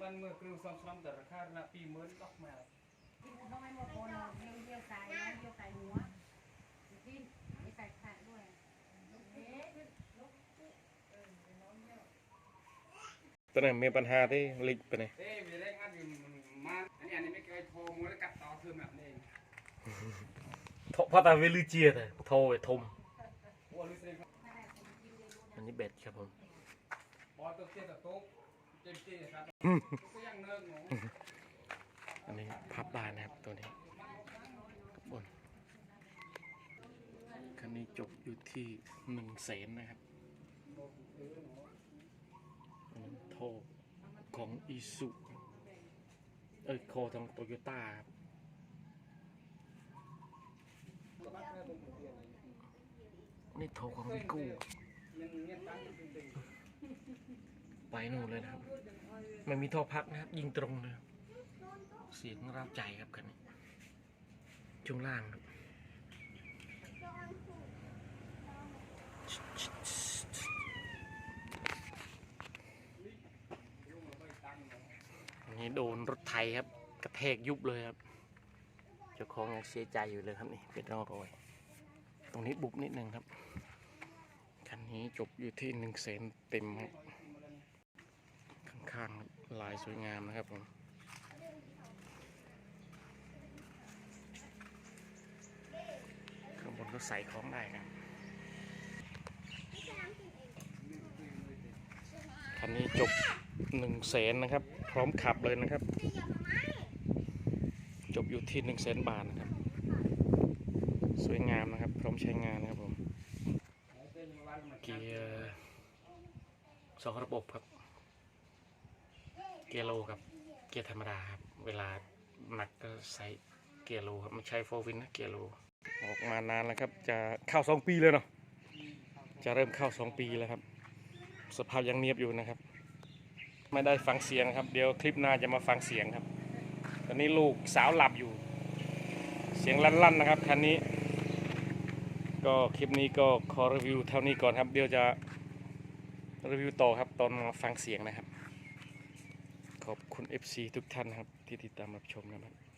มันเมื่อครึ่งสองสามแต่ราคาละปีเมื่อก็มากินน้อยหมดคนเลี้ยวเลี้ยวสายนะเลี้ยวสายหัวกินไม่ใส่ขาด้วยเอ๊ะตอนนั้นมีปัญหาที่ลิกไปไหนเอ้ยมีแรงงานอยู่มาอันนี้อันนี้ไม่เคยโทรมัวแล้วกัดต่อเธอแบบนี้เพราะแต่เวลือเจียแต่โทรไปทมวัวรู้สึกอันนี้เบ็ดครับผมพอตัวเตี้ยตัวโต๊ะ อันนี้พับได้นะครับตัวนี้บนคันนี้จบอยู่ที่หนึ่งแสนนะครับโทของอีสุเอ้ยโคของโตโยต้าครับนี่โทของวิก้ ยังเงียบตั้งจริง ไป นู่นเลยนะครับไม่มีท่อพักนะครับ ยิงตรงนะครับเสียงร้าใจครับคันนี้ช่วงล่างครับนนี้โดนรถไถครับ กระแทกยุบเลยครับเจ้าของยังเสียใจอยู่เลยครับนี่เป็นร่องรอย ตรงนี้บุบนิดนึงครับ คันนี้จบอยู่ที่หนึ่งแสนเต็มครับ ข้างลายสวยงามนะครับผมข้างบนก็ใส่ของได้ครับคันนี้จบหนึ่งแสนนะครับ พร้อมขับเลยนะครับ จบอยู่ที่หนึ่งแสนบาทนะครับ สวยงามนะครับ พร้อมใช้งานนะครับผมเกียร์สองระบบครับ เกียร์โลครับ เกียร์ธรรมดาครับ เวลาหนักก็ใส่เกียร์โลครับไม่ใช่โฟวินนะเกียร์โล ออกมานานแล้วครับ จะเข้าสองปีเลยเนาะ จะเริ่มเข้าสองปีแล้วครับ สภาพยังเนียบอยู่นะครับ ไม่ได้ฟังเสียงครับ เดี๋ยวคลิปหน้าจะมาฟังเสียงครับ ตอนนี้ลูกสาวหลับอยู่ เสียงลั่นๆนะครับคันนี้ ก็คลิปนี้ก็ขอรีวิวเท่านี้ก่อนครับ เดี๋ยวจะรีวิวต่อครับตอนมาฟังเสียงนะครับ ขอบคุณ FC ทุกท่านครับที่ติดตามรับชมนะครับ